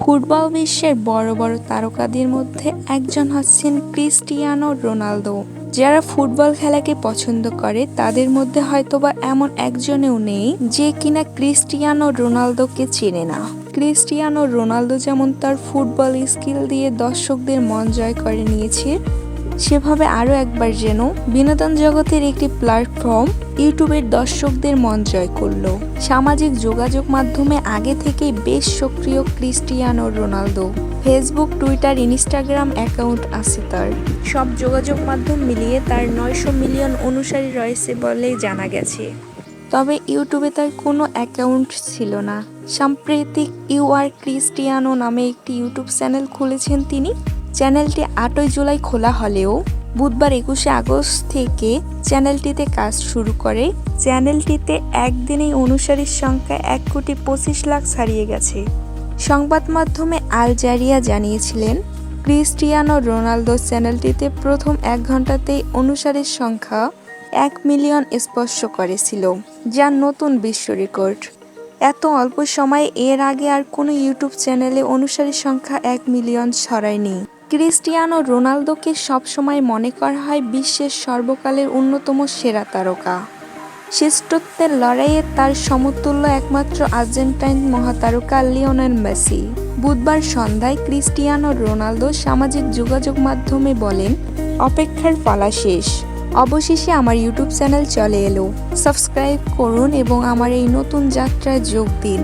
Football বিশ্বের বড় বড় তারকাদের মধ্যে একজন হচ্ছেন ক্রিস্টিয়ানো রোনালদো। যারা ফুটবল খেলাকে পছন্দ করে, তাদের মধ্যে হয়তোবা এমন একজনেও নেই যে কিনা ক্রিস্টিয়ানো রোনালদোকে চেনে না। ক্রিস্টিয়ানো রোনালদো যেমন তার ফুটবল স্কিল দিয়ে দর্শকদের মন জয় করে নিয়েছে সেভাবে আরও একবার যেন বিনোদন জগতের একটি প্ল্যাটফর্ম ইউটিউবের দর্শকদের মন জয় করল। সামাজিক যোগাযোগ মাধ্যমে আগে থেকেই বেশ সক্রিয় Cristiano Ronaldo. Facebook Twitter Instagram account আছে তার। সব যোগাযোগ মাধ্যম মিলিয়ে তার নয়শো মিলিয়ন অনুসারী রয়েছে বলে জানা গেছে। তবে ইউটিউবে তার কোনো অ্যাকাউন্ট ছিল না। সাম্প্রতিক ইউ আর ক্রিস্টিয়ানো নামে একটি ইউটিউব চ্যানেল খুলেছেন তিনি। চ্যানেলটি আটই জুলাই খোলা হলেও বুধবার একুশে আগস্ট থেকে চ্যানেলটিতে কাজ শুরু করে। চ্যানেলটিতে একদিনেই অনুসারীর সংখ্যা এক কোটি পঁচিশ লাখ ছাড়িয়ে গেছে। সংবাদ মাধ্যমে আল জারিয়া জানিয়েছিলেন, ক্রিস্টিয়ানো রোনালদো চ্যানেলটিতে প্রথম এক ঘন্টাতেই অনুসারীর সংখ্যা এক মিলিয়ন স্পর্শ করেছিল, যা নতুন বিশ্ব রেকর্ড। এত অল্প সময়ে এর আগে আর কোনো ইউটিউব চ্যানেলে অনুসারীর সংখ্যা এক মিলিয়ন ছড়ায়নি। ক্রিস্টিয়ানো রোনালদোকে সবসময় মনে করা হয় বিশ্বের সর্বকালের অন্যতম সেরা তারকা। শ্রেষ্ঠত্বের লড়াইয়ে তার সমতুল্য একমাত্র আর্জেন্টাইন মহাতারকা লিওনেল মেসি। বুধবার সন্ধ্যায় ক্রিস্টিয়ানো রোনালদো সামাজিক যোগাযোগ মাধ্যমে বলেন, অপেক্ষার পালা শেষ। অবশেষে আমার ইউটিউব চ্যানেল চলে এলো। সাবস্ক্রাইব করুন এবং আমার এই নতুন যাত্রায় যোগ দিন।